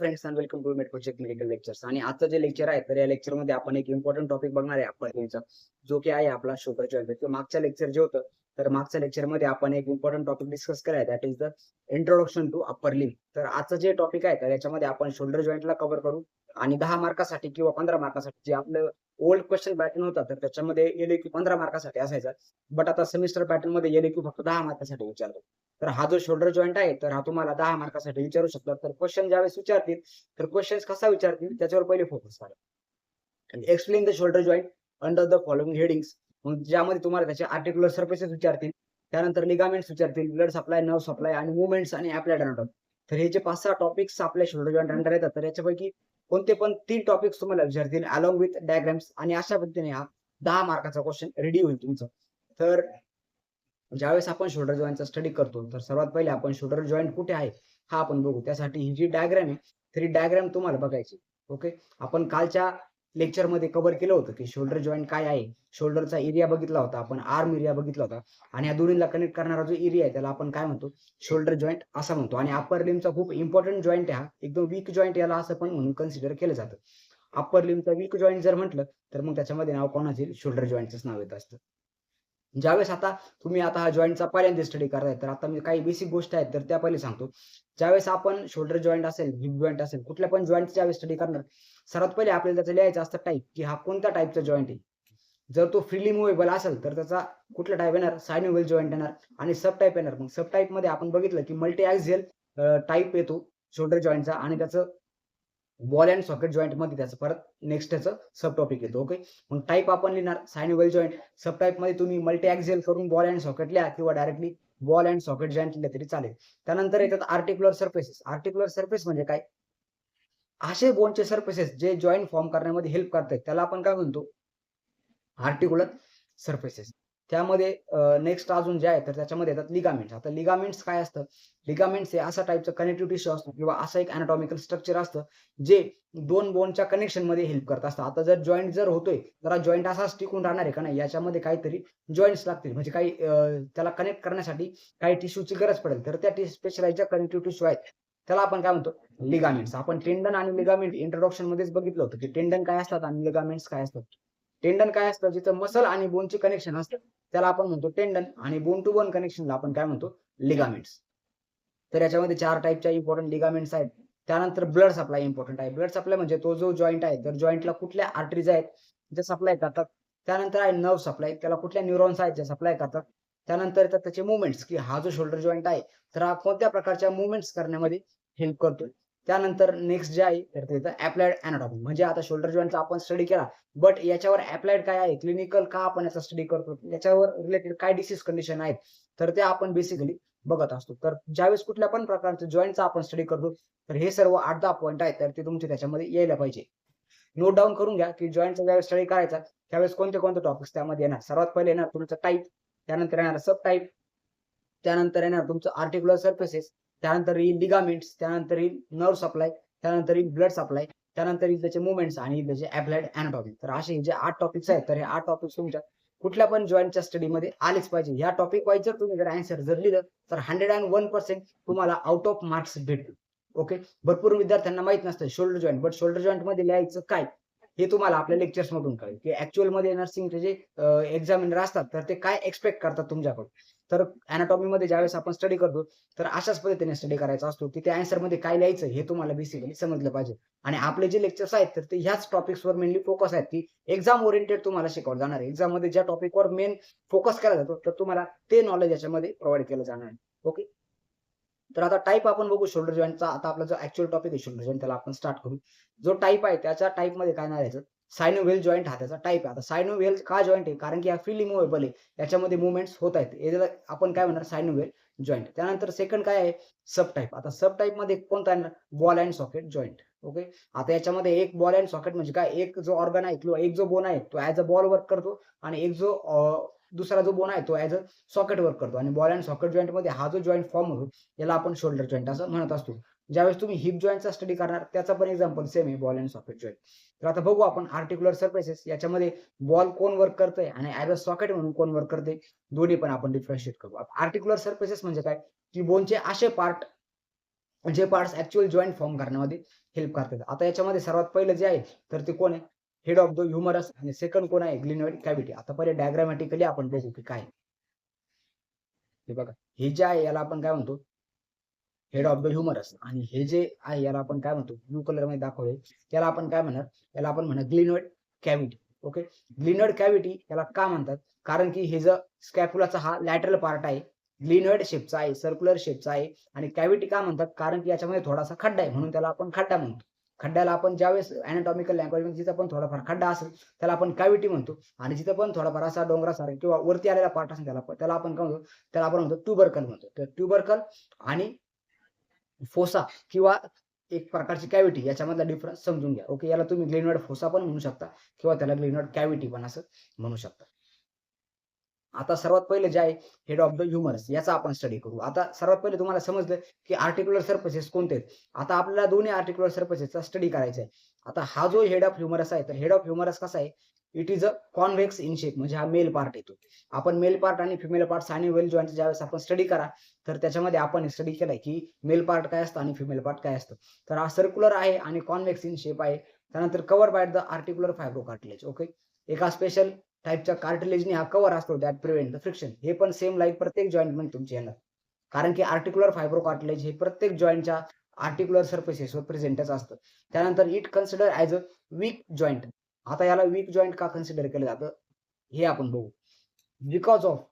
Friends and welcome to med project medical lectures. आणि आजचं जे लेक्चर आहे तर या लेक्चरमध्ये आपण एक इम्पॉर्टंट टॉपिक बघणार आहे आपण जो की आहे आपला शोल्डर जॉईंट मागच्या लेक्चर जे होतं तर मागच्या लेक्चरमध्ये आपण एक इम्पॉर्टंट टॉपिक डिस्कस कराय that is the introduction to upper limb तर आजचं जे टॉपिक आहे तर याच्यामध्ये आपण शोल्डर जॉईंटला कव्हर करू. आणि दहा मार्कासाठी किंवा पंधरा मार्कासाठी जे आपलं ओल्ड क्वेश्चन पॅटर्न होता तर त्याच्यामध्ये एल क्यू पंधरा मार्कासाठी असायचा. बट आता सेमिस्टर पॅटर्नमध्ये एल की फक्त दहा मार्कासाठी विचारतो. तर हा जो शोल्डर जॉईंट आहे तर हा तुम्हाला दहा मार्कासाठी विचारू शकतात. तर क्वेश्चन ज्यावेळेस विचारतील तर क्वेश्चन कसा विचारतील त्याच्यावर पहिले फोकस करा. Explain the shoulder joint under the following headings मग ज्यामध्ये तुम्हाला त्याचे आर्टिक्युलर सर्फेसेस विचारतील त्यानंतर लिगामेंट्स विचारतील ब्लड सप्लाय नर्व सप्लाय आणि मुवमेंट्स आणि अप्लाइड तर हे जे पाच सहा टॉपिक्स आपल्या शोल्डर जॉईंट अंडर येतात तर याच्यापैकी कोणते पण तीन टॉपिक्स तुम्हाला विचारतील अलॉंग विथ डायग्राम्स आणि अशा पद्धतीने हा दहा मार्काचा क्वेश्चन रेडी होईल तुमचं. तर ज्यावेळेस आपण शोल्डर जॉईंटचा स्टडी करतो तर सर्वात पहिले आपण शोल्डर जॉईंट कुठे आहे हा आपण बघू. त्यासाठी ही जी डायग्राम आहे तरी डायग्राम तुम्हाला बघायची ओके आपण कालच्या लेक्चरमध्ये कव्हर केलं होतं की शोल्डर जॉईंट काय आहे? शोल्डरचा एरिया बघितला होता आपण आर्म एरिया बघितला होता. आणि या दोन्हीला कनेक्ट करणारा जो एरिया आहे त्याला आपण काय म्हणतो? शोल्डर जॉईंट असा म्हणतो. आणि अप्पर लिमचा खूप इम्पॉर्टंट जॉईंट आहे हा. एकदम वीक जॉईंट याला असं पण म्हणून कन्सिडर केलं जातं. अप्पर लिमचा वीक जॉईंट जर म्हटलं तर मग त्याच्यामध्ये नाव कोणाचे शोल्डर जॉईंटच नाव येत असतं. ज्यावेळेस आता तुम्ही आता हा जॉईंटचा पहिल्यांदा स्टडी करताय तर आता मी काही बेसिक गोष्टी आहेत तर त्या पहिले सांगतो. ज्यावेळेस आपण शोल्डर जॉईंट असेल हिप जॉईंट असेल कुठल्या पण जॉईंटचा ज्यावेळेस स्टडी करणार सर्वात पहिले आपल्याला त्याचं लिहायचं असतं टाईप की हा कोणत्या टाईपचा जॉईंट आहे. जर तो फ्रीली मुव्हेबल असेल तर त्याचा कुठला टाईप येणार? सायनोवेल जॉईंट येणार आणि सब टाईप येणार. मग सब टाईपमध्ये आपण बघितलं की मल्टी ऍक्झियल टाईप येतो शोल्डर जॉईंटचा आणि त्याचं बॉल अँड सॉकेट जॉईंटमध्ये त्याचं परत नेक्स्ट त्याचं सब टॉपिक येतो ओके मग टाईप आपण लिहिणार सायनोवेल जॉईंट सब टाईपमध्ये तुम्ही मल्टी ऍक्झियल करून बॉल अँड सॉकेट लिहा किंवा directly ball and socket joint लिहिले तरी चालेल. त्यानंतर येतात आर्टिक्युलर सर्फेसेस आर्टिक्युलर सर्फेस म्हणजे काय? असे बोनचे सर्फेसेस जे जॉईंट फॉर्म करण्यामध्ये हेल्प करतात त्याला आपण काय म्हणतो? आर्टिक्युलर सर्फेसेस त्यामध्ये नेक्स्ट अजून जे आहे तर त्याच्यामध्ये येतात लिगामेंट्स आता लिगामेंट्स काय असतं? लिगामेंट्स हे असा टाईपचं कनेक्टिव्ह टिश्यू असतो किंवा असं एक अनाटॉमिकल स्ट्रक्चर असतं जे दोन बोनच्या कनेक्शनमध्ये हेल्प करत. असतं आता जर जॉईंट जर होतोय तर जॉईंट असाच टिकून राहणार आहे का नाही? याच्यामध्ये काहीतरी जॉईंट्स लागतील. म्हणजे काही त्याला कनेक्ट करण्यासाठी काही टिश्यूची गरज पडेल. तर त्या स्पेशलाइजच्या कनेक्टिव्ह टिश्यू आहेत त्याला आपण काय म्हणतो? लिगामेंट्स आपण टेंडन आणि लिगामेंट इंट्रोडक्शन मध्येच बघितलं होतं की टेंडन काय असतात आणि लिगामेंट्स काय असतात? टेंडन काय असतं? जिथं मसल आणि बोनचे कनेक्शन असतं. त्याला आपण म्हणतो टेंडन आणि बोन टू बोन कनेक्शनला आपण काय म्हणतो? लिगामेंट्स तर याच्यामध्ये चार टाईपच्या इम्पॉर्टंट लिगामेंट्स आहेत. त्यानंतर ब्लड सप्लाय इम्पॉर्टंट आहे. ब्लड सप्लाय म्हणजे तो जो जॉईंट आहे तर जॉईंटला कुठल्या आर्टरीज आहेत ज्या सप्लाय करतात? त्यानंतर आहे नर्व सप्लाय त्याला कुठल्या न्यूरॉन्स आहेत ज्या सप्लाय करतात? त्यानंतर त्याचे मुवमेंट्स की हा जो शोल्डर जॉईंट आहे तर हा कोणत्या प्रकारच्या मुवमेंट्स करण्यामध्ये हेल्प करतोय? त्यानंतर नेक्स्ट जे आहे तर ते अप्लाइड अनाटॉमी म्हणजे आता शोल्डर जॉईंटचा आपण स्टडी केला बट याच्यावर अप्लाइड काय आहे? क्लिनिकल का आपण याचा स्टडी करतो? याच्यावर रिलेटेड काय डिसीज कंडिशन आहेत? तर ते आपण बेसिकली बघत असतो. तर ज्यावेळेस कुठल्या पण प्रकारचं जॉईंटचा आपण स्टडी करतो तर हे सर्व आठ दहा पॉईंट आहेत तर ते तुमचे त्याच्यामध्ये यायला पाहिजे. नोट डाऊन करून घ्या की जॉईंटचा ज्यावेळेस स्टडी करायचा त्यावेळेस कोणते कोणते टॉपिक्स त्यामध्ये येणार? सर्वात पहिले येणार तुमचं टाईप त्यानंतर येणार सब टाईप त्यानंतर येणार तुमचं आर्टिक्युलर सर्फेसेस त्यानंतर येईल लिगामेंट्स त्यानंतर येईल नर्व सप्लाय त्यानंतर येईल ब्लड सप्लाय त्यानंतर येईल त्याचे मुवमेंट्स आणि त्याचे अप्लाइड अॅनाटॉमी तर असे जे आठ टॉपिक्स आहेत तर हे आठ टॉपिक्स तुमच्या कुठल्या पण जॉईंटच्या स्टडीमध्ये आलेच पाहिजे. या टॉपिक वाईज जर तुम्ही जर अँसर जर लिहिलं तर हंड्रेड अँड वन पर्सेंट तुम्हाला आउट ऑफ मार्क्स भेटतील. ओके भरपूर विद्यार्थ्यांना माहीत नसतं शोल्डर जॉईंट बट शोल्डर जॉईंटमध्ये लिहायचं काय? हे तुम्हाला आपल्या लेक्चर्स मधून कळेल. की ऍक्च्युअलमध्ये नर्सिंगचे जे एक्झामिनर असतात तर ते काय एक्सपेक्ट करतात तुमच्याकडून? तर अनाटॉमीमध्ये ज्यावेळेस आपण स्टडी करतो तर अशाच पद्धतीने स्टडी करायचा असतो. की त्या आन्सरमध्ये काय लिहायचं हे तुम्हाला बेसिकली समजलं पाहिजे. आणि आपले जे लेक्चर्स आहेत तर ते ह्याच टॉपिक्सवर मेनली फोकस आहेत. की एक्झाम ओरिएंटेड तुम्हाला शिकवलं जाणार आहे. एक्झाममध्ये ज्या टॉपिकवर मेन फोकस केला जातो तर तुम्हाला ते नॉलेज याच्यामध्ये प्रोव्हाइड केलं जाणार आहे. ओके तर आता टाईप आपण बघू शोल्डर जॉईंटचा आता आपला जो ऍक्च्युअल टॉपिक आहे शोल्डर जॉईंट त्याला आपण स्टार्ट करू. जो टाईप आहे त्याच्या टाईपमध्ये काय नाही सायनोव्हेल जॉईंट हा त्याचा टाईप आहे. आता सायनोव्हेल का जॉईंट आहे? कारण की हा फ्रीली मुव्हेबल आहे. याच्यामध्ये मुवमेंट्स होत आहेत. आपण काय म्हणणार? सायनोव्हेल जॉईंट त्यानंतर सेकंड काय आहे? सब टाईप आता सब टाईपमध्ये कोणता येणार ball and socket joint okay आता याच्यामध्ये एक बॉल अँड सॉकेट म्हणजे काय? एक जो ऑर्गन आहे किंवा एक जो बोन आहे तो ऍज अ बॉल वर्क करतो. आणि एक जो दुसरा जो बोन आहे तो ऍज अ सॉकेट वर्क करतो. आणि बॉल अँड सॉकेट जॉईंटमध्ये हा जो जॉईंट फॉर्म होतो याला आपण शोल्डर जॉईंट असं म्हणत असतो. ज्यावेळेस तुम्ही हिप जॉईंटचा स्टडी करणार त्याचा पण एक्झाम्पल सेम आहे बॉल अँड सॉकेट जॉईंट तर आता बघू आपण आर्टिक्युलर सर्फेसेस याच्यामध्ये बॉल कोण वर्क करतोय आणि ऍज अ सॉकेट म्हणून कोण वर्क करते दोन्ही पण आपण डिफरन्शिएट करू. आर्टिक्युलर सर्फेसेस म्हणजे काय? की बोनचे असे पार्ट जे पार्ट्स ऍक्च्युअल जॉईंट फॉर्म करण्यामध्ये हेल्प करतात. आता याच्यामध्ये सर्वात पहिलं जे आहे तर ते कोण आहे? हेड ऑफ द ह्युमरस आणि सेकंड कोण आहे? ग्लिनॉइड कॅव्हिटी आता पहिले डायग्रामॅटिकली आपण बघू की काय हे बघा. हे जे आहे याला आपण काय म्हणतो? हेड ऑफ द ह्युमरस आणि हे जे आहे याला आपण काय म्हणतो? ब्लू कलरमध्ये दाखवले याला आपण काय म्हणणार? याला आपण म्हणणार glenoid cavity okay glenoid cavity याला का म्हणतात? कारण की हे जे स्कॅप्युलाचा हा लॅटरल पार्ट आहे ग्लिनोइड शेपचा आहे सर्क्युलर शेपचा आहे आणि कॅव्हिटी का म्हणतात? कारण की याच्यामध्ये थोडासा खड्डा आहे म्हणून त्याला आपण खड्डा म्हणतो. खड्ड्याला आपण ज्यावेळेस अॅनाटॉमिकल लँग्वेजमध्ये जिथं पण थोडाफार खड्डा असेल त्याला आपण कॅव्हिटी म्हणतो. आणि जिथं पण थोडाफार असा डोंगरासारखा किंवा वरती आलेला पार्ट असेल त्याला त्याला आपण काय म्हणतो? त्याला आपण म्हणतो ट्युबरकल म्हणतो. तर ट्युबरकल आणि फोसा किंवा एक प्रकारची कॅव्हिटी याच्यामधला डिफरन्स समजून घ्या. ओके याला तुम्ही ग्लिनॉइड फोसा पण म्हणू शकता किंवा त्याला ग्लिनॉइड कॅव्हिटी पण असं म्हणू शकता. आता सर्वात पहिले जे आहे हेड ऑफ द ह्युमरस याचा आपण स्टडी करू. आता सर्वात पहिले तुम्हाला समजलं की आर्टिक्युलर सर्फेसेस कोणते आहेत? आता आपल्याला दोन्ही आर्टिक्युलर सर्फेसेसचा स्टडी करायचा आहे आता हा जो हेड ऑफ ह्युमरस आहे तर हेड ऑफ ह्युमरस कसा आहे? It is a convex in shape म्हणजे हा मेल पार्ट येतो. आपण मेल पार्ट आणि फिमेल पार्ट आणि वेल जॉईंट ज्यावेळेस आपण स्टडी करा तर त्याच्यामध्ये आपण स्टडी केलाय की मेल पार्ट काय असतं आणि फिमेल पार्ट काय असतं. तर हा सर्क्युलर आहे आणि कॉन्व्हेक्स इन शेप आहे. त्यानंतर cover by the articular fibro cartilage okay एका स्पेशल टाईपच्या कार्टिलेजने हा कवर असतो दॅट प्रिव्हेंट द फ्रिक्शन हे पण सेम लाईक प्रत्येक जॉईंटमध्ये तुमचे येणार कारण की आर्टिक्युलर फायब्रो कार्टिलेज हे प्रत्येक जॉईंटच्या आर्टिक्युलर सर्फेसेसवर प्रेझेंटच असतं. त्यानंतर it consider as a weak joint आता याला वीक जॉईंट का कन्सिडर केलं जातं? हे आपण बघू. Because of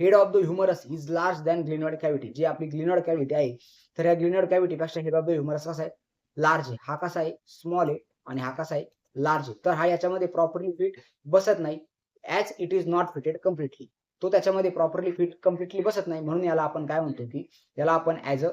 head of the humerus is large than glenoid cavity जी आपली ग्लिनॉइड कॅव्हिटी आहे तर या ग्लिनॉइड कॅव्हिटीपेक्षा हेड ऑफ द ह्युमरस कसा आहे? लार्ज आहे. हा कसा आहे? स्मॉल आहे आणि हा कसा आहे? लार्ज आहे. तर हा याच्यामध्ये प्रॉपरली फिट बसत नाही as it is not fitted completely तो त्याच्यामध्ये प्रॉपरली फिट कम्प्लिटली बसत नाही. म्हणून याला आपण काय म्हणतो की याला आपण ऍज अ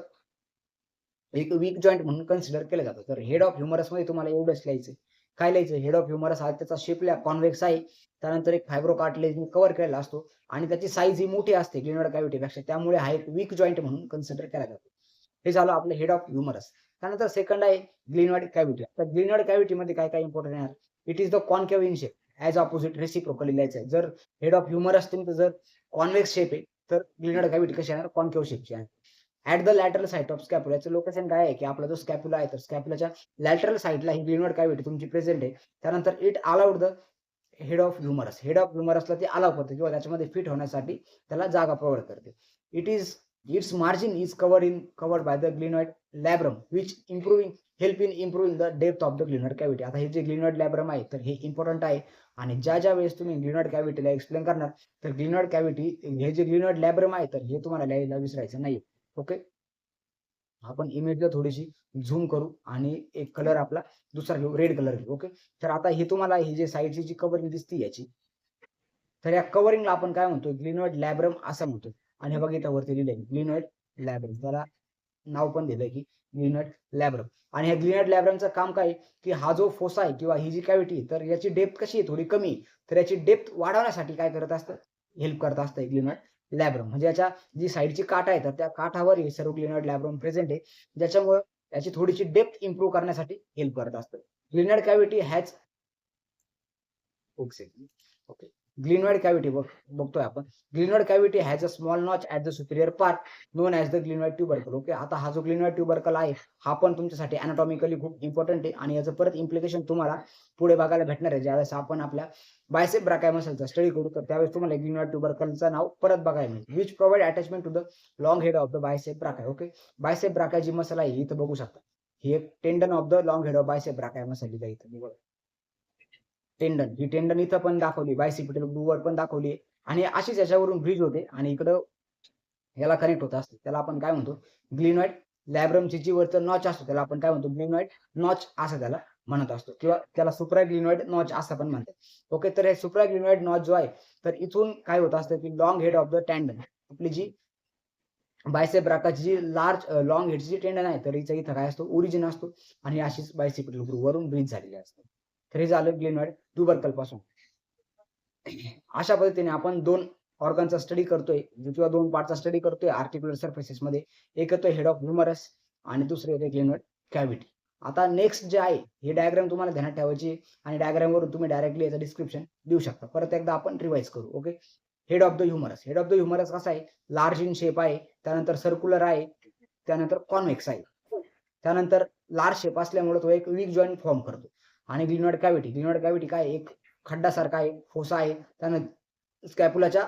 एक वीक जॉईंट म्हणून कन्सिडर केलं जातं. तर हेड ऑफ ह्युमरसमध्ये तुम्हाला एवढंच लिहायचं काय लिहायचं? हेड ऑफ ह्युमरस हा त्याचा शेपल्या कॉन्व्हेक्स आहे. त्यानंतर एक फायब्रो कार्टिलेजने कव्हर केलेला असतो. आणि त्याची साईज ही मोठी असते ग्लिनर कॅव्हिटीपेक्षा त्यामुळे हा एक वीक जॉईंट म्हणून कन्सिडर केला जातो. हे झालं आपलं हेड ऑफ ह्युमरस त्यानंतर सेकंड आहे ग्लिनॉइड कॅव्हिटी तर ग्लिनॉइड कॅव्हिटीमध्ये काय काय इम्पॉर्टंट येणार it is the concave in shape as opposite reciprocally लिहायचं आहे. जर हेड ऑफ ह्युमरस तर जर कॉन्व्हेक्स शेप आहे तर ग्लिनॉइड कॅव्हिटी कशी येणार? कॉन्केव्ह शेपची आहे. At the lateral site of scapula याचं लोकेशन काय आहे? की आपला जो स्कॅप्युला आहे तर स्कॅप्युलाच्या लॅटरल साईडला ही ग्लिनॉइड कॅव्हिटी तुमची प्रेझेंट आहे. त्यानंतर it allowed the head of humerus head of ह्युमरसला ते अलाव करते किंवा त्याच्यामध्ये फिट होण्यासाठी त्याला जागा प्रोव्हाइड करते. It is its margin is covered in covered by the glenoid labrum which improving help in improving the depth of the glenoid cavity आता हे जे ग्लिनॉइड लॅब्रम आहे तर हे इम्पॉर्टंट आहे. आणि ज्या ज्या वेळेस तुम्ही ग्लिनॉइड कॅव्हिटीला एक्सप्लेन करणार तर ग्लिनॉइड कॅव्हिटी हे जे ग्लिनॉइड लॅब्रम आहे तर हे तुम्हाला लिहायला विसरायचं नाही ओके? आपण इमेजला थोडीशी झूम करू आणि एक कलर आपला दुसरा घेऊ रेड कलर घेऊ ओके? तर आता हे तुम्हाला ही जे साईडची जी कवरिंग दिसते याची तर या कवरिंगला आपण काय म्हणतो ग्लिनॉइड लॅब्रम असं म्हणतो आणि हे बघितलं वरती लिहिलंय ग्लिनॉइड लॅब्रम त्याला नाव पण दिलंय की ग्लिनॉइड लॅब्रम आणि ह्या ग्लिनॉइड लॅब्रमचं काम काय? की हा जो फोसा आहे किंवा ही जी कॅव्हिटी तर याची डेप्थ कशी आहे? थोडी कमी तर याची डेप्थ वाढवण्यासाठी काय करत असतं? हेल्प करत असतं ग्लिनॉइड लॅब्रम. म्हणजे याच्या जी साईडची काठ आहे तर त्या काठावर हे सर्व ग्लिनॉइड लॅब्रम प्रेझेंट आहे. ज्याच्यामुळे याची थोडीशी डेप्थ इम्प्रूव्ह करण्यासाठी हेल्प करत असतं. Glenoid cavity has okay. Glenoid cavity बघ बघतोय आपण. Glenoid cavity has a small notch at the superior part known as the glenoid tubercle okay आता हा जो ग्लिनॉइड ट्युबरकल आहे हा पण तुमच्यासाठी अनाटॉमिकली खूप इम्पॉर्टंट आहे आणि याचं परत इम्प्लिकेशन तुम्हाला पुढे बघायला भेटणार आहे. ज्यावेळेस आपण आपल्या बायसेप ब्राकाय मसलचा स्टडी करू तर त्यावेळेस तुम्हाला ग्लिनॉइड ट्युबरकलचं नाव परत बघायला मिळेल which provide attachment to the long head of the bicep brachii okay bicep brachii G muscle आहे इथं बघू शकता. ही एक tendon of the long head of bicep brachii muscle इथं टेंडन ही टेंडन इथं पण दाखवली बायसिपिटल ब्लूवर पण दाखवली आणि अशीच याच्यावरून ब्रिज होते आणि इकडं याला कनेक्ट होत असते. त्याला आपण काय म्हणतो? ग्लिनॉइड लॅब्रमची जी वरचं नॉच असतो त्याला आपण काय म्हणतो? ग्लिनॉइड नॉच असं त्याला म्हणत असतो. किंवा त्याला सुप्रा ग्लिनॉइड नॉच असं पण म्हणतात. ओके तर हे सुप्रा ग्लिनॉइड नॉच जो आहे तर इथून काय होत असतं की long head of the tendon आपली जी बायसेप राकाची जी लार्ज लॉंग हेडची जी टेंडन आहे तर हिचा इथं काय असतो? ओरिजिन असतो. आणि अशीच बायसिपिटल ग्रुप वरून ब्रिज झालेली असते. हे झालं ग्लिनॉइड दुबर्कलपासून पासून अशा पद्धतीने आपण दोन ऑर्गनचा स्टडी करतोय किंवा दोन पार्टचा स्टडी करतोय आर्टिक्युलर सर्फेसेस मध्ये. एक येतोय हेड ऑफ ह्युमरस आणि दुसरे येते ग्लिनॉइड कॅव्हिटी आता नेक्स्ट जे आहे हे डायग्राम तुम्हाला ध्यानात ठेवायची आणि डायग्रामवरून तुम्ही डायरेक्टली याचं डिस्क्रिप्शन देऊ शकता. परत एकदा आपण रिवाइज करू okay head of the humerus head of the humerus कसा आहे? लार्ज इन शेप आहे. त्यानंतर सर्क्युलर आहे. त्यानंतर कॉन्व्हेक्स आहे. त्यानंतर लार्ज शेप असल्यामुळे तो एक वीक जॉईंट फॉर्म करतो. आणि ग्लिनॉइड कॅव्हिटी. ग्लिनॉइड कॅव्हिटी काय? एक खड्डासारखा आहे फोसा आहे. त्यानंतर स्कॅपुलाच्या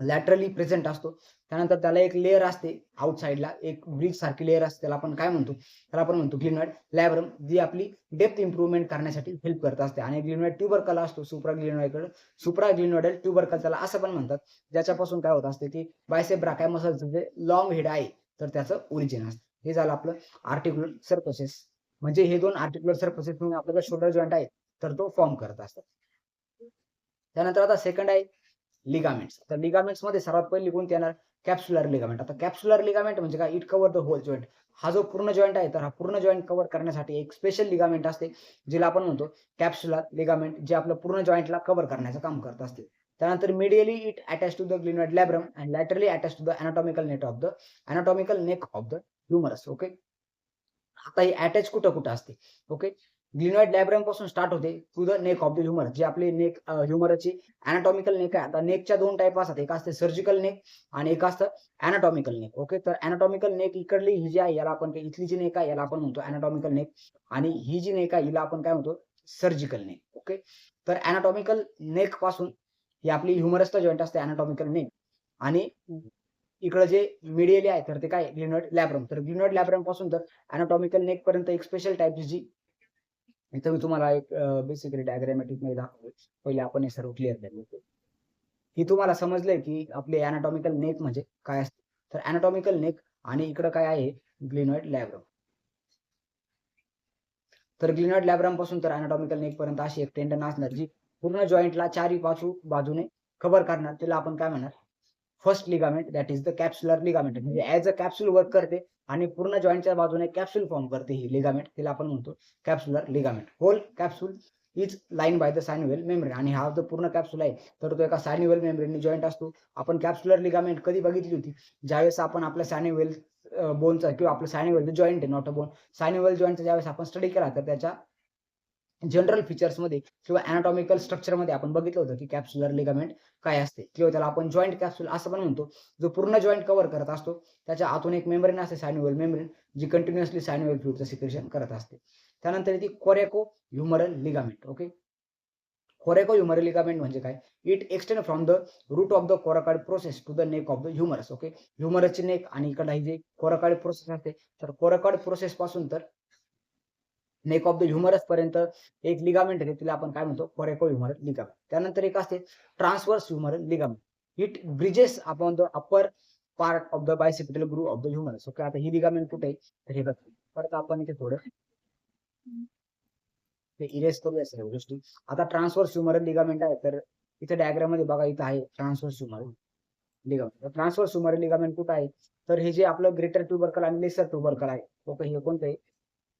लॅटरली प्रेझेंट असतो. त्यानंतर त्याला एक लेअर असते आउटसाईडला एक ब्रिज सारखी लेअर असते. त्याला आपण काय म्हणतो? त्याला आपण म्हणतो ग्लिनॉइड लॅब्रम जी आपली डेप्थ इम्प्रुव्हमेंट करण्यासाठी हेल्प करत असते. आणि ग्लिनॉइड ट्युबरकल असतो सुप्रा ग्लिनॉइडकडे सुप्रा ग्लिनॉइडल ट्युबरकल त्याला असं पण म्हणतात. ज्याच्यापासून काय होत असते की बायसेप ब्राकाय मसलचं जे लॉंग हेड आहे तर त्याचं ओरिजिन असतं. हे झालं आपलं आर्टिक्युलर सर्कसेस म्हणजे हे दोन आर्टिक्युलर सर्कसेस म्हणून आपल्याला शोल्डर जॉईंट आहे तर तो फॉर्म करत असतात. त्यानंतर आता सेकंड आहे लिगामेंट्स तर लिगामेंट्समध्ये सर्वात पहिली कोणती येणार कॅप्सुलर लिगामेंट आता कॅप्सुलर लिगामेंट म्हणजे काय? It cover the whole joint हा जो पूर्ण जॉईंट आहे तर हा पूर्ण जॉईंट कव्हर करण्यासाठी एक स्पेशल लिगामेंट असते जिला आपण म्हणतो कॅप्सुलर लिगामेंट जे आपलं पूर्ण जॉईंटला कव्हर करण्याचं काम करत असते. त्यानंतर medially it attach to the glenoid labrum and laterally attach to the anatomical net of the anatomical neck of the humerus okay आता ही अटॅच कुठं कुठं असते? ओके ग्लिनॉइड लॅब्रमपासून स्टार्ट होते. To the neck of the humerus जे आपले neck ह्युमरची अनाटॉमिकल neck आहे. आता नेकच्या दोन टाईप असतात. एक असते सर्जिकल नेक आणि एक असतं अनाटॉमिकल नेक ओके तर अनाटॉमिकल नेक इकडली ही जी आहे याला आपण इथली जी नेक आहे याला आपण म्हणतो अनाटॉमिकल नेक आणि ही जी नेक आहे हिला आपण काय म्हणतो? सर्जिकल नेक ओके तर अनाटॉमिकल नेकपासून ही आपली ह्युमरसचा जॉईंट असते अनाटॉमिकल नेक आणि इकडे जे मिडियली आहे तर ते काय? Glenoid labrum. तर ग्लिनॉइड लॅब्रमपासून तर अनाटॉमिकल नेक पर्यंत एक स्पेशल टाईपची जी इथं मी तुम्हाला एक बेसिकली डायग्रॅमॅटिकमध्ये दाखवतो पहिले आपण हे सर्व क्लिअर केलं ही तुम्हाला समजलंय की आपले अनाटॉमिकल नेक म्हणजे काय असते? तर अनाटॉमिकल नेक आणि इकडं काय आहे? Glenoid labrum. तर ग्लिनॉइड लॅब्रमपासून तर अनाटॉमिकल नेक पर्यंत अशी एक टेंडन असणार जी पूर्ण जॉईंटला चारी पाचू बाजूने कव्हर करणार. त्याला आपण काय म्हणणार? First ligament that is the capsular ligament म्हणजे ऍज अ कॅप्सूल वर्क करते आणि पूर्ण जॉईंटच्या बाजूने कॅप्सूल फॉर्म करते ही लिगामेंट तिला आपण म्हणतो capsular ligament whole capsule is line by the synovial membrane आणि हा जो पूर्ण कॅप्सूल आहे तर तो एका सायन्युअल मेम्ब्रेननी जॉईंट असतो. आपण कॅप्सुलर लिगामेंट कधी बघितली होती? ज्यावेळेस आपण आपल्या सायन्युअल बोनचा किंवा आपलं सायन्युअल जॉईंट आहे नॉट अ बोन सायन्युअल जॉईंटचा ज्यावेळेस आपण स्टडी केला तर त्याच्या जनरल फीचर्समध्ये किंवा अनाटॉमिकल स्ट्रक्चरमध्ये आपण बघितलं होतं की कॅप्सुलर लिगामेंट काय असते. किंवा त्याला आपण जॉईंट कॅप्सुल असं पण म्हणतो जो पूर्ण जॉईंट कव्हर करत असतो त्याच्या आतून एक मेम्ब्रेन असते सायन्युअल मेम्ब्रेन जी कंटिन्युअसली सायन्युअल फ्लूडचं सिक्रेशन करत असते. त्यानंतर ती coraco humeral ligament okay coraco humeral ligament म्हणजे काय? It extend from the root of the coracoid process to the neck of the humerus okay ह्युमरसची neck आणि इकडे जे कोराकार्ड प्रोसेस असते तर कोराकार्ड प्रोसेस पासून तर नेक ऑफ द ह्युमरस पर्यंत एक लिगामेंट आहे तिला आपण काय म्हणतो? कोरेको ह्युमर लिगामेंट त्यानंतर एक असते transverse humeral ligament it bridges upon the upper part of the bicipital groove of the humerus okay आता ही लिगामेंट कुठे आहे? तर हे बघ. परत आपण इथे थोडं ते इरेज करूया सर्व गोष्टी. आता ट्रान्सवर्स ह्युमर लिगामेंट आहे तर इथे डायग्राममध्ये बघा इथं आहे transverse humeral ligament transverse humeral ligament कुठं आहे? तर हे जे आपलं ग्रेटर ट्युबरकल आणि लेसर ट्युबरकल आहे. ओके हे कोणतं आहे?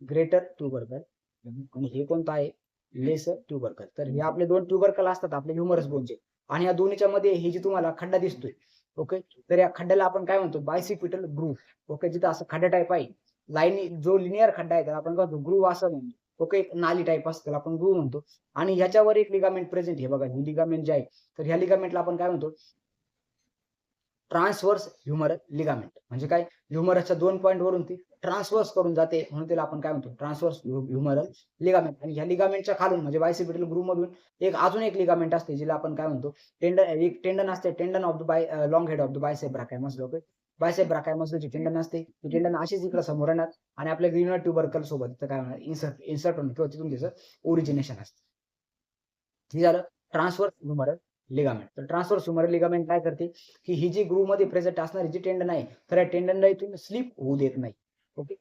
ग्रेटर ट्युबरकल आणि हे कोणतं आहे? लेसर ट्युबरकल तर हे आपले दोन ट्युबरकल असतात आपले ह्युमरस बोनचे आणि या दोन्हीच्या मध्ये हे जे तुम्हाला खड्डा दिसतोय ओके तर या खड्ड्याला आपण काय म्हणतो? बायसिपिटल ग्रूव ओके जिथं असं खड्डा टाईप आहे लाईन जो लिनियर खड्डा आहे त्याला आपण काय म्हणतो? ग्रूव असं म्हणतो ओके एक नाली टाईप असतं त्याला आपण ग्रूव म्हणतो. आणि ह्याच्यावर एक लिगामेंट प्रेझेंट हे बघा ही लिगामेंट जे आहे तर ह्या लिगामेंटला आपण काय म्हणतो? Transverse humeral ligament. म्हणजे काय? ह्युमरसच्या दोन पॉईंट वरून ती ट्रान्सवर्स करून जाते. म्हणून त्याला आपण काय म्हणतो? Transverse humeral ligament. आणि ह्या लिगामेंटच्या खालून म्हणजे बायसिपिटल ग्रुप मधून एक अजून एक लिगामेंट असते जिला आपण काय म्हणतो? टेंडन एक टेंडन असते. Tendon of the by long head of the bicep brachii muscle okay? Bicep brachii मसलची tendon असते ती टेंडन अशीच इकडे समोर येणार. आणि आपल्या ग्रीनर ट्युबरकल सोबत काय होणार इन्सर्ट इन्सर्ट होणार किंवा तिथून त्याचं ओरिजिनेशन असतं. हे झालं? ट्रान्सवर्स ह्युमरल लिगामेंट तर ट्रान्सफर सुमर लिगामेंट काय करते? की ही जी ग्रुपमध्ये प्रेझेंट असणारी जी टेंडन आहे तर या टेंडनला इथून स्लिप होऊ देत नाही. ओके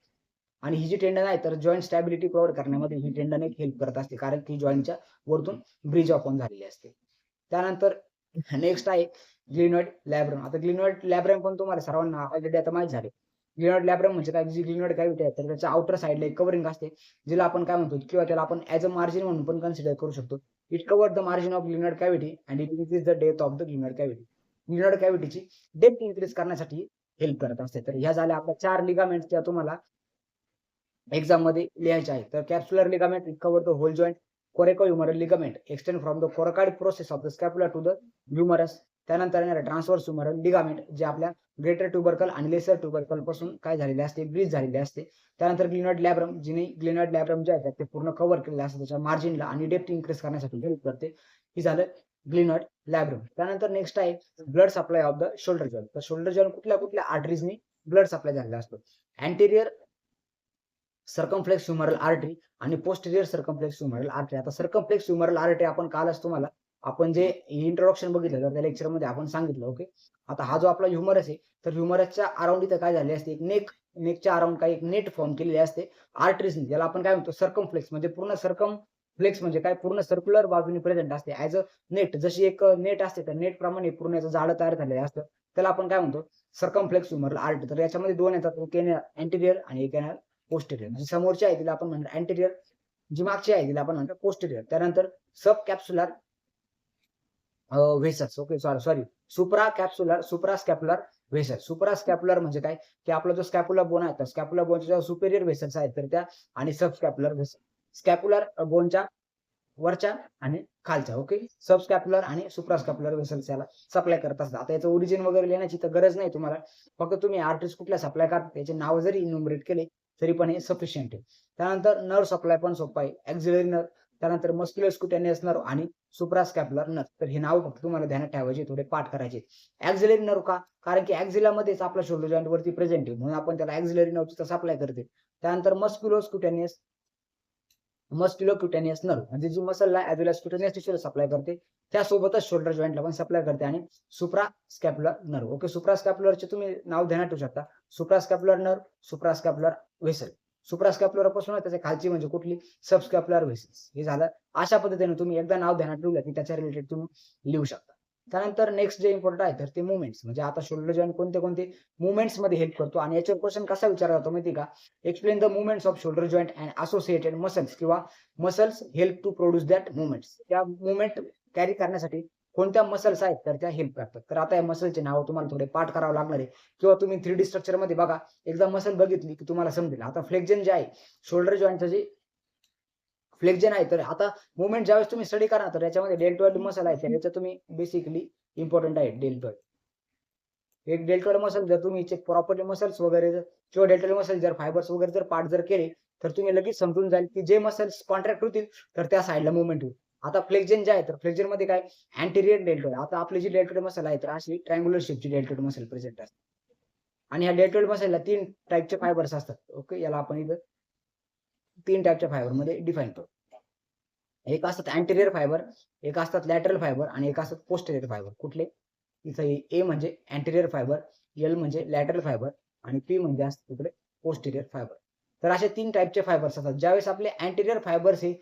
आणि ही जी टेंडन आहे तर जॉईंट स्टॅबिलिटी प्रोव्हाइड करण्यामध्ये ही टेंडन एक हेल्प करत असते. कारण की जॉईंटच्या वरतून ब्रिज ऑन झालेली असते. त्यानंतर नेक्स्ट आहे ग्लिनॉइड लॅब्रम आता ग्लिनॉइड लॅब्रम पण तुम्हाला? सर्वांना ऑलरेडी आता माहीत झाले. ग्लिनॉइड लॅब्रम म्हणजे काय? जी ग्लिनॉइड कॅव्हिटी आहे तर त्याच्या आउटर साईडला एक कवरिंग असते जिला आपण काय म्हणतो? किंवा त्याला आपण ऍज अ मार्जिन म्हणून पण कन्सिडर करू शकतो. It cover the margin of glenoid cavity and it is the death of the glenoid cavity glenoid कॅव्हिटीची depth increase करण्यासाठी हेल्प करत असते. तर ह्या झाल्या आपल्या चार लिगामेंट त्या तुम्हाला एक्झाममध्ये लिहायच्या आहेत. तर capsular ligament it cover the whole joint coraco humeral ligament extend from the coracoid process of the scapula to the humerus त्यानंतर येणार ट्रान्सफर सुमरल लिगामेंट जे आपल्या ग्रेटर ट्युबरकल आणि लेसर ट्युबरकलपासून काय झालेले असते ब्रिज झालेले असते. त्यानंतर ग्लिनॉट लॅब्रम जिने ग्लिनॉट लॅब्रम जे आहेत ते पूर्ण कव्हर केलेले असतात त्याच्या मार्जिनला आणि डेप्थ इन्क्रीज करण्यासाठी हेल्प करते. हे झालं ग्लिनॉट लॅब्रम त्यानंतर नेक्स्ट आहे blood supply of the shoulder joint तर शोल्डर जॉन कुठल्या कुठल्या आर्टरीजनी ब्लड सप्लाय झालेला असतो? अँटेरियर सर्कमफ्लेक्स ह्युमरल आर्टरी आणि पोस्टेरियर सर्कमफ्लेक्स ह्युमरल आर्टरी आता सर्कमफ्लेक्स ह्युमरल आर्टरी आपण कालच तुम्हाला आपण जे इंट्रोडक्शन बघितलं तर त्या लेक्चरमध्ये आपण सांगितलं ओके आता हा जो आपला ह्युमरस आहे तर ह्युमरसच्या अराउंड इथं काय झाले असते? एक नेक नेकच्या अराउंड काही एक नेट फॉर्म केलेली असते. आर्टरीज ज्याला आपण काय म्हणतो? सर्कमफ्लेक्स म्हणजे पूर्ण सर्कम फ्लेक्स म्हणजे काय? पूर्ण सर्क्युलर बाजूने प्रेझेंट असते. ऍज अ नेट जशी एक नेट असते तर नेट प्रमाणे पूर्ण याचं झाड तयार झालेलं असतं. त्याला आपण काय म्हणतो? सर्कमफ्लेक्स ह्युमर आर्ट तर याच्यामध्ये दोन येतात. एक येणार अँटेरियर आणि एक येणार पोस्टेरियर म्हणजे समोरची आहे तिला आपण म्हणतो अँटेरियर जी मागची आहे तिला आपण म्हणतो पोस्टेरियर त्यानंतर sub capsular vessels. Okay sorry sorry. Supra capsular supra scapular vessel supra scapular म्हणजे काय? की आपला जो स्कॅप्युलर बोन आहे तर स्कॅप्युलर बोनच्या सुपेरियर व्हेसल्स आहेत तर त्या आणि सब स्कॅप्युलर व्हेसल स्कॅप्युलर बोनच्या वरच्या आणि खालच्या. ओके? सब स्कॅप्युलर आणि सुप्रा स्कॅप्युलर व्हेसल्स याला सप्लाय करत असतात. आता याचं ओरिजिन वगैरे लिहिण्याची तर गरज नाही तुम्हाला. फक्त तुम्ही आर्टिस्ट कुठल्या सप्लाय करता त्याचे नाव जरी इन्युमरेट केले तरी पण हे सफिशियंट आहे. त्यानंतर नर्व सप्लाय पण सोपा आहे. एक्झिलरी नर्व त्यानंतर मस्क्युलर नर्व आणि सुप्रास्कॅप्युलर नर्व तर हे नाव फक्त तुम्हाला ध्यानात ठेवायचे थोडे पाठ करायचे. ऍक्झिलरी नर्व का? कारण की ऍक्झिलामध्येच आपला शोल्डर जॉईंट वरती प्रेझेंट आहे. म्हणून आपण त्याला ऍक्झिलरी नर्वची सप्लाय करते. त्यानंतर मस्क्युलोस्क्युटेनियस मस्क्युलोक्युटेनियस नर्व म्हणजे जी मसलला ऍज क्युटेनियस टिश्यूला सप्लाय करते. त्यासोबतच शोल्डर जॉईंटला पण सप्लाय करते आणि supra scapular nerve okay supra स्कॅप्युलरचे तुम्ही नाव ध्यानात ठेवू शकता. Supra scapular nerve supra scapular vessel. सुप्रास्कॅप्युलरपासून त्याच्या खालची म्हणजे कुठली? Subscapular vessels. हे झालं. अशा पद्धतीने तुम्ही एकदा नाव ध्यानात ठेवलं की त्याच्या रिलेटेड तुम्ही लिहू शकता. त्यानंतर नेक्स्ट जे इम्पॉर्टंट आहे तर ते मुवमेंट्स म्हणजे आता शोल्डर जॉईंट कोणते कोणते मुवमेंट्समध्ये हेल्प करतो आणि याच्यावर क्वेश्चन कसा विचारला जातो माहिती का? Explain the movements of shoulder joint and associated muscles किंवा muscles help to produce that movements त्या मुवमेंट कॅरी करण्यासाठी कोणत्या मसल्स आहेत तर त्या हेल्प करतात. तर आता या मसलचे नाव तुम्हाला थोडे पाठ करावं लागणार आहे. किंवा तुम्ही थ्री डी स्ट्रक्चरमध्ये बघा एकदा मसल बघितली की तुम्हाला समजेल. आता फ्लेक्झन जे आहे शोल्डर जॉईंटचं जे फ्लेक्झन आहे तर आता मुवमेंट ज्यावेळेस तुम्ही स्टडी करा तर याच्यामध्ये डेल्टॉइड मसल आहे. तर याचं तुम्ही बेसिकली इम्पॉर्टंट आहे डेल्टॉइड एक डेल्टॉइड मसल जर तुम्ही चेक प्रॉपर्टी मसल्स वगैरे किंवा डेल्टॉइड मसल जर फायबर्स वगैरे जर पार्ट जर केले तर तुम्ही लगेच समजून जाईल की जे मसल्स कॉन्ट्रॅक्ट होतील तर त्या साईडला मुवमेंट होईल. आता फ्लेक्झन जे आहे तर फ्लेक्झनमध्ये काय? अँटेरियर डेल्टॉइड आता आपली जी डेल्टॉइड मसल आहे तर अशी ट्रँग्युलर शेपची डेल्टॉइड मसल प्रेझेंट असते. आणि ह्या डेल्टॉइड मसलला तीन टाईपचे फायबर्स असतात. ओके याला आपण इथं तीन टाईपच्या फायबरमध्ये डिफाईन करतो एक असतात अँटेरियर फायबर एक असतात लॅटरल फायबर आणि एक असतात पोस्टेरियर फायबर कुठले? इथं ए म्हणजे अँटेरियर फायबर एल म्हणजे लॅटरल फायबर आणि पी म्हणजे असतात तिकडे पोस्टेरियर फायबर तर असे तीन टाईपचे फायबर्स असतात. ज्यावेळेस आपले अँटेरियर फायबर्स हे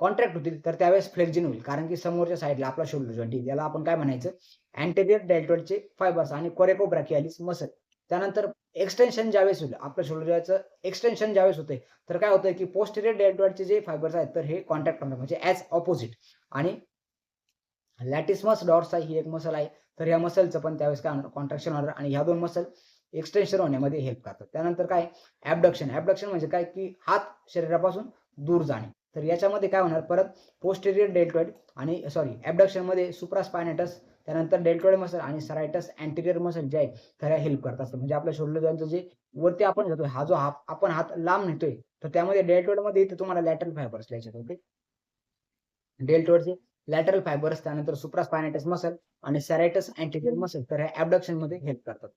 कॉन्ट्रॅक्ट होतील तर त्यावेळेस फ्लेक्झिन होईल. कारण की समोरच्या साईडला आपला शोल्डर जॉईंट येईल याला आपण काय म्हणायचं? अँटेरियर डेल्टॉइडचे फायबर्स आणि कोरेको ब्रॅकियालिस मसल त्यानंतर एक्सटेन्शन ज्यावेळेस होईल आपल्या शोल्डरचं एक्सटेन्शन ज्यावेळेस होते तर काय होतं की पोस्टेरियर डेल्टॉइडचे जे फायबर्स आहेत तर हे कॉन्टॅक्ट होणार म्हणजे ॲज ऑपोजिट आणि लॅटिसमस डॉट्स ही एक मसल आहे. तर या मसलचं पण त्यावेळेस काय होणार? कॉन्ट्रॅक्शन होणार. आणि ह्या दोन मसल एक्सटेन्शन होण्यामध्ये हेल्प करतात. त्यानंतर काय? ऍबडक्शन ऍबडक्शन म्हणजे काय? की हात शरीरापासून दूर जाणे. तर याच्यामध्ये काय होणार? परत पोस्टेरियर डेल्टॉइड आणि सॉरी ॲबडक्शनमध्ये सुप्रास्पायनेटस त्यानंतर डेल्टॉइड मसल आणि सरायटस अँटेरियर मसल जे आहे खऱ्या हेल्प करत असतात म्हणजे आपल्या शोल्डर जे वरती आपण जातोय हा जो हात आपण हात लांब नेतोय तर त्यामध्ये डेल्टॉइडमध्ये इथे तुम्हाला लॅटरल फायबर्स लिहायचे ओके डेल्टॉइडचे लॅटरल फायबर्स त्यानंतर सुप्रास्पायनेटस मसल आणि सॅरायटस अँटेरियर मसल तर ह्या ॲबडक्शनमध्ये हेल्प करतात.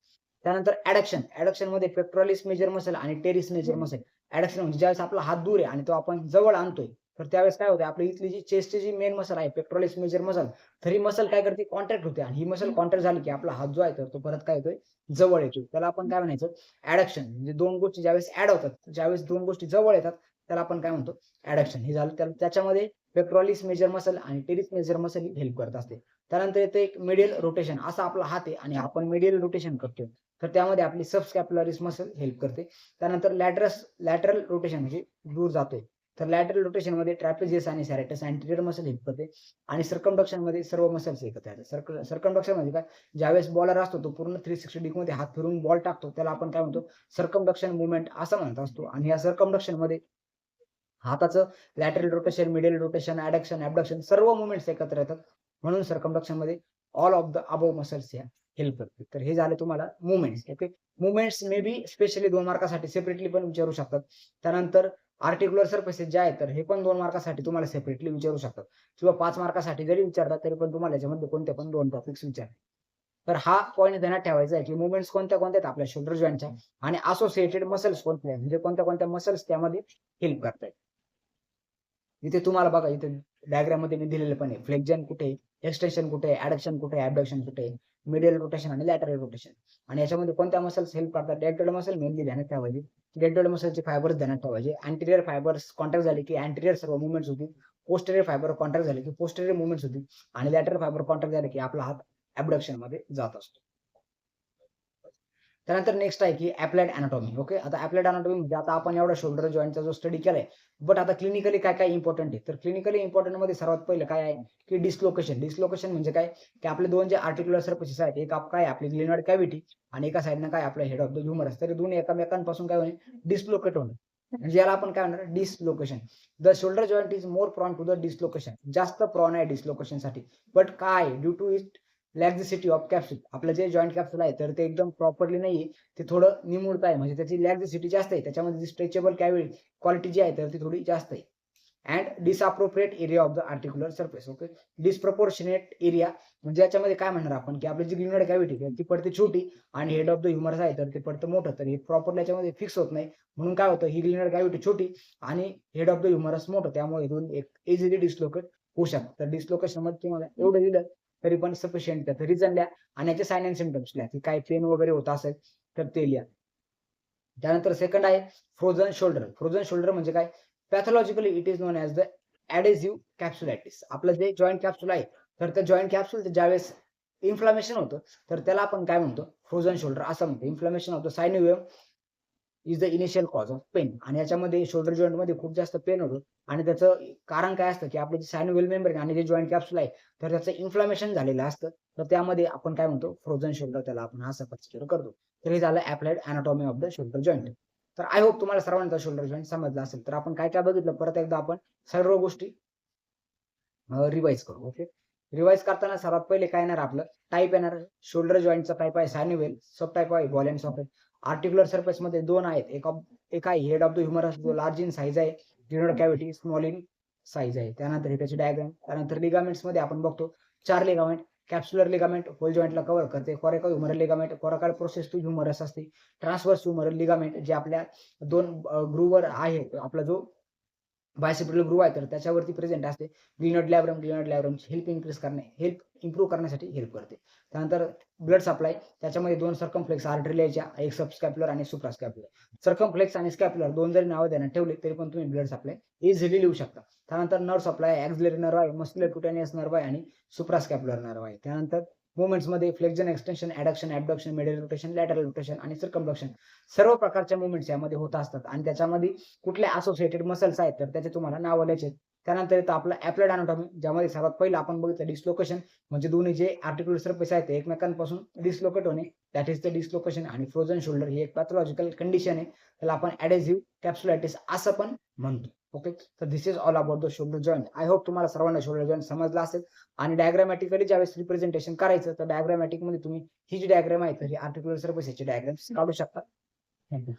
त्यानंतर ऍडक्शन ऍडक्शनमध्ये पेक्ट्रॉलिस मेजर मसल आणि टेरिस मेजर मसल ऍडक्शन म्हणजे ज्यावेळेस आपला हात दूर आहे आणि तो आपण जवळ आणतोय तर त्यावेळेस काय होते आपली इथली जी चेस्टची जी मेन मसल आहे पेक्ट्रॉलिस मेजर मसल तर ही मसल काय करते? कॉन्ट्रॅक्ट होते आणि ही मसल कॉन्ट्रॅक्ट झाली की आपला हात जो आहे तर तो परत काय होतोय? जवळ येतो त्याला आपण काय म्हणायचं? ऍडक्शन म्हणजे दोन गोष्टी ज्यावेळेस ऍड होतात ज्यावेळेस दोन गोष्टी जवळ येतात त्याला आपण काय म्हणतो? ऍडक्शन हे झालं त्याला त्याच्यामध्ये पेक्ट्रॉलिस मेजर मसल आणि टेरिस मेजर मसल हेल्प करत असते. त्यानंतर येतं एक मिडियल रोटेशन असा आपला हात आहे आणि आपण मिडियल रोटेशन करतो तर त्यामध्ये आपली सबस्कॅप्युलरिस मसल हेल्प करते. त्यानंतर लॅटरस लॅटरल रोटेशन म्हणजे दूर जातोय. तर लॅटरल रोटेशनमध्ये ट्रॅपेजियस आणि सॅरेटस अँटेरियर मसल हेल्प करते. आणि सर्कमडक्शनमध्ये सर्व मसल्स एकत्र येतात. सर्कमडक्शन म्हणजे काय? ज्यावेळेस बॉलर असतो तो पूर्ण थ्री सिक्स्टी डिग्री मध्ये हात फिरून बॉल टाकतो. त्याला आपण काय म्हणतो? सर्कमडक्शन मुवमेंट असं म्हणत असतो. आणि या सर्कमडक्शनमध्ये हाताचं lateral rotation medial rotation adduction abduction सर्व मुवमेंट्स एकत्र येतात. म्हणून सर्कमडक्शनमध्ये all of the above muscles या हेल्प करते. तर हे झाले तुम्हाला movements okay movements may be specially दोन मार्कासाठी सेपरेटली पण विचारू शकतात. त्यानंतर आर्टिक्युलर सर्फेसेस जे आहेत तर हे पण दोन मार्कासाठी तुम्हाला सेपरेटली विचारू शकतात. किंवा पाच मार्कासाठी जरी विचारतात तरी पण तुम्हाला याच्यामध्ये कोणते पण दोन टॉपिक्स विचार तर हा पॉईंट त्यांना ठेवायचा आहे की मुवमेंट्स कोणत्या कोणत्या आहेत आपल्या शोल्डर जॉईंटच्या आणि असोसिएटेड मसल्स कोणते आहेत? म्हणजे कोणत्या कोणत्या मसल्स त्यामध्ये हेल्प करतायत. इथे तुम्हाला बघा इथे डायग्राममध्ये मी दिलेलं पण आहे. फ्लेक्झन कुठे? एक्सटेन्शन कुठे? ऍडक्शन कुठे? ऍबडक्शन कुठे? मिडियल रोटेशन आणि लॅटरल रोटेशन आणि याच्यामध्ये कोणत्या मसल्स हेल्प करतात? डेटोड मसल मेनली ध्यानात ठेवायचे. डेटोड मसलचे फायबर्स ध्यानात ठेवायचे. अँटिरियर फायबर्स कॉन्टॅक्ट झाले की अँटिरियर सर्व मुवमेंट्स होतील. पोस्टेरियर फायबर कॉन्टॅक्ट झाले की पोस्टेरियर मुवमेंट्स होतील. आणि लॅटरल फायबर कॉन्टॅक्ट झाले की आपला हात ऍबडक्शनमध्ये जात असतो. त्यानंतर नेक्स्ट आहे की अप्लाइड अनाटॉमी ओके आता अप्लाइड अनाटॉमी म्हणजे आता आपण एवढा शोल्डर जॉईंटचा जो स्टडी केलाय बट आता क्लिनिकली काय काय इम्पॉर्टंट आहे? तर क्लिनिकली इम्पॉर्टंटमध्ये सर्वात पहिलं काय आहे? की डिस्लोकेशन डिस्लोकेशन म्हणजे काय? की आपले दोन जे आर्टिक्युलर सर्फेसेस आहेत एक आप काय आपली ग्लिनॉइड कॅव्हिटी आणि एका साईडनं काय आपलं हेड ऑफ द ह्युमरस तर दोन्ही एकामेकांपासून काय होणे डिस्लोकेट होणं म्हणजे याला आपण काय म्हणणार? Dislocation the shoulder joint is more prone to the dislocation जास्त प्रॉन आहे डिस्लोकेशनसाठी. बट काय? Due to it laxity of capsule आपलं जे जॉईंट कॅप्सूल आहे तर ते एकदम प्रॉपरली नाहीये. ते थोडं निमुळत आहे. म्हणजे त्याची लॅक्झिसिटी जास्त आहे. त्याच्यामध्ये जी स्ट्रेचेबल कॅव्हिटी क्वालिटी जी आहे तर ती थोडी जास्त आहे. And disappropriate area of the articular surface okay disproportionate area म्हणजे याच्यामध्ये काय म्हणणार आपण? की आपली जी ग्लिनॉइड कॅव्हिटी ती पडते छोटी आणि हेड ऑफ द ह्युमरस आहे तर ते पडतं मोठं. तर हे प्रॉपरली याच्यामध्ये फिक्स होत नाही. म्हणून काय होतं? ही ग्लिनॉइड कॅव्हिटी छोटी आणि हेड ऑफ द ह्युमरस मोठं. त्यामुळे दोन एक इझिली डिस्लोकेट होऊ शकतं. तर डिस्लोकेशनमध्ये तुम्हाला एवढं दिलं तरी पण सफिशियंट त्या. रिझन लिहा आणि याचे साईन अँड सिमटम्स लिहा. की काय पेन वगैरे होत असेल तर ते लिहा. त्यानंतर सेकंड आहे फ्रोझन शोल्डर फ्रोझन शोल्डर म्हणजे काय? Pathologically it is known as the adhesive capsulitis आपलं जे जॉईंट कॅप्सूल आहे तर त्या जॉईंट कॅप्सूल ज्यावेळेस इन्फ्लामेशन होतं तर त्याला आपण काय म्हणतो? फ्रोझन शोल्डर असं म्हणतो. इन्फ्लामेशन होतं. The synovium is the initial cause of pain आणि याच्यामध्ये शोल्डर जॉईंटमध्ये खूप जास्त पेन होतो. आणि त्याचं कारण काय असतं की आपले जे सॅन्युअल मेंबर आणि जे जॉईंट कॅप्सूल आहे तर त्याचं इन्फ्लामेशन झालेलं असतं. तर त्यामध्ये आपण काय म्हणतो? फ्रोझन शोल्डर त्याला आपण हा कन्सिडर करतो. तर हे झालं applied anatomy of the shoulder joint तर आय होप तुम्हाला सर्वांचा शोल्डर जॉईंट समजला असेल. तर आपण काय काय बघितलं? परत एकदा आपण सर्व गोष्टी रिवाइज करू ओके रिवाइज करताना सर्वात पहिले काय येणार आपलं? टाईप येणार. शोल्डर जॉईंटचा टाईप आहे सॅन्युवेल सब टाईप आहे ball and socket articular surface मध्ये दोन आहेत. एक ऑफ एक आहे. हेड ऑफ द ह्युमरस जो लार्ज इन साईज आहे. Glenoid cavity small in size आहे. त्यानंतर हे त्याचे डायग्राम त्यानंतर लिगामेंट्समध्ये आपण बघतो चार लिगामेंट कॅप्सुलर लिगामेंट होल जॉईंटला कव्हर करते. Coracohumeral ligament coracoid process to humerus असते. ट्रान्सवर्स ह्युमरल लिगामेंट जे आपल्या दोन ग्रुवर आहे आपला जो बायसेप्टिकल ग्रुव आहे तर त्याच्यावरती प्रेझेंट असते. Glenoid labrum glenoid labrum help increase करणे हेल्प इम्प्रूव्ह करण्यासाठी हेल्प करते. त्यानंतर ब्लड सप्लाय त्याच्यामध्ये दोन सर्कमफ्लेक्स आर्टरियाच्या एक सबस्कॅप्युलर आणि सुप्रास्कॅप्युलर सर्कमफ्लेक्स आणि स्कॅप्युलर दोन जरी नावं देण्यात ठेवले तरी पण तुम्ही ब्लड सप्लाय इझिली लिहू शकता. त्यानंतर नर्व सप्लाय ॲक्झिलरी नर्व आहे मस्क्युलर कुटेनियस नर्व आहे आणि सुप्रास्कॅप्युलर नर्व आहे. त्यानंतर मुवमेंट्समध्ये extension adduction abduction medial rotation lateral rotation आणि सर्कमडक्शन सर्व प्रकारच्या मुवमेंट्स यामध्ये होत असतात. आणि त्याच्यामध्ये कुठले असोसिएटेड मसल्स आहेत तर त्याचे तुम्हाला नाव लिहायचे त्यानंतर येतं आपलं ऍप्लाइड अनाटॉमी ज्यामध्ये सर्वात पहिलं आपण बघितलं डिस्लोकेशन म्हणजे दोन्ही जे आर्टिक्युलर सर्फेस आहेत ते एकमेकांपासून डिस्लोकेट होणे दॅट इज द डिस्लोकेशन आणि फ्रोझन शोल्डर ही एक पॅथॉलॉजिकल कंडिशन आहे. त्याला आपण ऍडेझिव्ह कॅप्सुलायटिस असं पण म्हणतो. ओके तर this is all about the shoulder joint I hope तुम्हाला सर्वांना शोल्डर जॉईंट समजला असेल. आणि डायग्रामॅटिकली ज्यावेळेस रिप्रेझेंटेशन करायचं तर डायग्रामॅटिकमध्ये तुम्ही ही जी डायग्राम आहे तर ही आर्टिक्युलर सर्फेस याची डायग्राम काढू शकता. थँक्यू